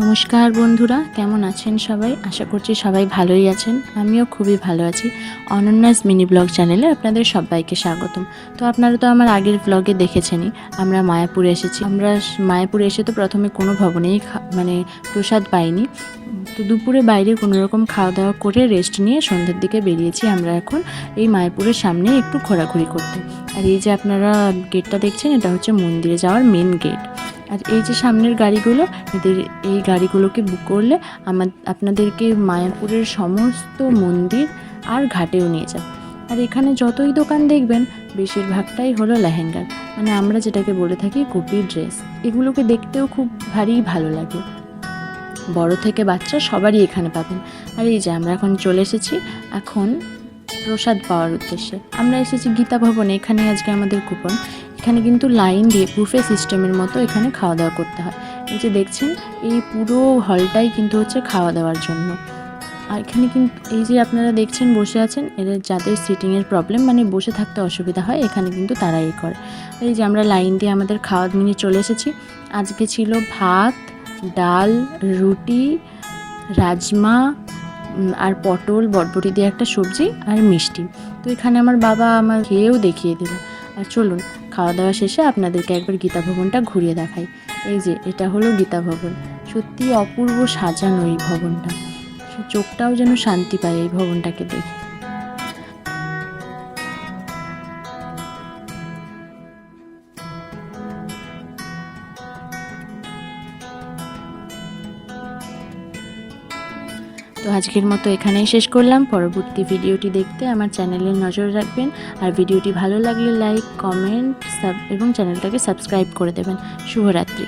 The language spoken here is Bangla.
নমস্কার বন্ধুরা, কেমন আছেন সবাই? আশা করছি সবাই ভালোই আছেন। আমিও খুবই ভালো আছি। অনন্যাস মিনি ব্লগ চ্যানেলে আপনাদের সবাইকে স্বাগতম। তো আপনারা তো আমার আগের ব্লগে দেখেছেনই, আমরা মায়াপুরে এসেছি। আমরা মায়াপুরে এসে তো প্রথমে কোনো ভবনেই মানে প্রসাদ পাইনি। তো দুপুরে বাইরে কোনো রকম খাওয়া দাওয়া করে রেস্ট নিয়ে সন্ধ্যের দিকে বেরিয়েছি আমরা এখন এই মায়াপুরের সামনে একটু ঘোরাঘুরি করতে। আর এই যে আপনারা গেটটা দেখছেন, এটা হচ্ছে মন্দিরে যাওয়ার মেন গেট আর এই যে সামনের গাড়িগুলো, এদের এই গাড়িগুলোকে বুক করলে আমার আপনাদেরকে মায়াপুরের সমস্ত মন্দির আর ঘাটেও নিয়ে যাবে। আর এখানে যতই দোকান দেখবেন, বেশিরভাগটাই হলো লেহেঙ্গার মানে আমরা যেটাকে বলে থাকি কপি ড্রেস। এগুলোকে দেখতেও খুব ভারী ভালো লাগে। বড় থেকে বাচ্চা সবারই এখানে পাবেন। আর এই যে আমরা এখন চলে এসেছি এখন প্রসাদ পাওয়ার উদ্দেশ্যে। আমরা এসেছি গীতা ভবনে, এখানে আজকে আমাদের কুপন এখানে কিন্তু লাইন দিয়ে বুফে সিস্টেমের মতো এখানে খাওয়া দাওয়া করতে হয়। এই যে দেখছেন, এই পুরো হলটাই কিন্তু হচ্ছে খাওয়া দাওয়ার জন্য। আর এখানে কিন্তু এই যে আপনারা দেখছেন, বসে আছেন এদের যাদের সিটিংয়ের প্রবলেম মানে বসে থাকতে অসুবিধা হয়, এখানে কিন্তু তারা করে। এই যে আমরা লাইন দিয়ে আমাদের খাওয়া নিয়ে চলে এসেছি। আজকে ছিল ভাত ডাল, রুটি, রাজমা আর পটল বটবটি দিয়ে একটা সবজি আর মিষ্টি। তো এখানে আমার বাবা আমার খেয়েও দেখিয়ে দিল। আর চলুন খাওয়া দাওয়া শেষে আপনাদেরকে একবার গীতা ভবনটা ঘুরিয়ে দেখাই। এই যে, এটা হলো গীতা ভবন সত্যি অপূর্ব সাজানো এই ভবনটা। চোখটাও যেন শান্তি পায় এই ভবনটাকে দেখে। তো আজকের মতো এখানেই শেষ করলাম। পরবর্তী ভিডিওটি দেখতে আমার চ্যানেলে নজর রাখবেন। আর ভিডিওটি ভালো লাগলে লাইক, কমেন্ট, সাব এবং চ্যানেলটাকে সাবস্ক্রাইব করে দেবেন। শুভরাত্রি।